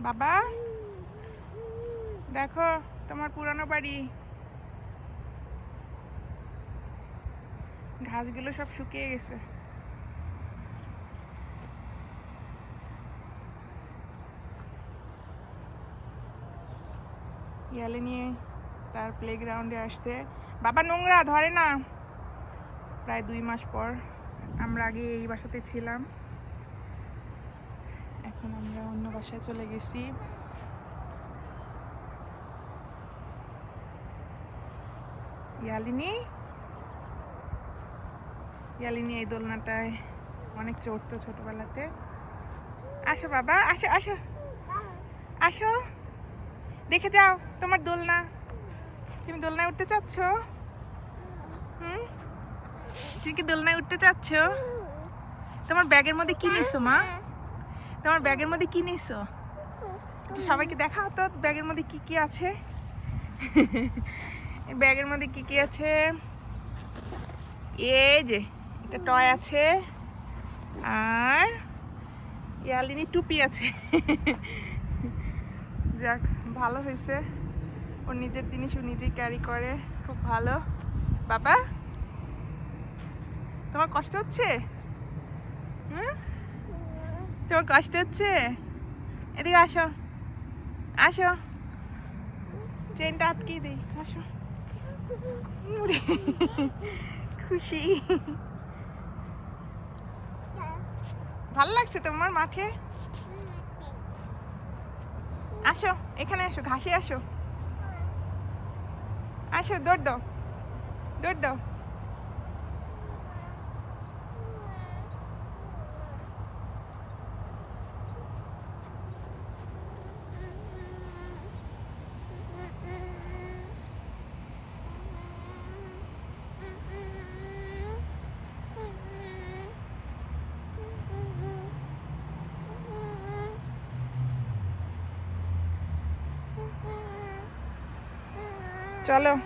বাবা। দেখো, তোমার পুরানো বাড়ি। ঘাসগুলো সব শুকিয়ে গেছে। নিয়ে তার প্লেগ্রাউন্ডে আসতে বাবা, নোংরা, ধরে না। প্রায় দুই মাস পর আমরা আগে এই বাসাতে ছিলাম। এখন আমরা অন্য বাসায় চলে গেছি। ইয়ালিনী? ইয়ালিনী, এই দোলনাটায় অনেক চড়তো ছোটবেলাতে। আসো বাবা, আসো আসো। আসো। দেখে যাও তোমার দোলনা। তুমি দোলনায় উঠতে চাচ্ছ? হুম? তুমি কি দোলনায় উঠতে চাচ্ছ? তোমার ব্যাগের মধ্যে কি নিছো মা? তোমার ব্যাগের মধ্যে কি একটু সবাইকে দেখাও তো ব্যাগের মধ্যে কি কি আছে? ব্যাগের মধ্যে কি কি আছে? এই যে এটা টয় আছে আর ইয়ালিনি টুপি আছে। যাক ভালো হয়েছে। ওর নিজের জিনিস ও নিজেই ক্যারি করে খুব ভালো। বাবা তোমার কষ্ট হচ্ছে? হুম? তোমার কষ্ট হচ্ছে? এদিকে আসো। আসো। চেনটা আটকে দিই আসো। খুশি। ভালো লাগছে তোমার মাঠে? আসো, এখানে আসো, ঘাসে আসো। আসো, দৌড় দৌড় দাও। ચલો.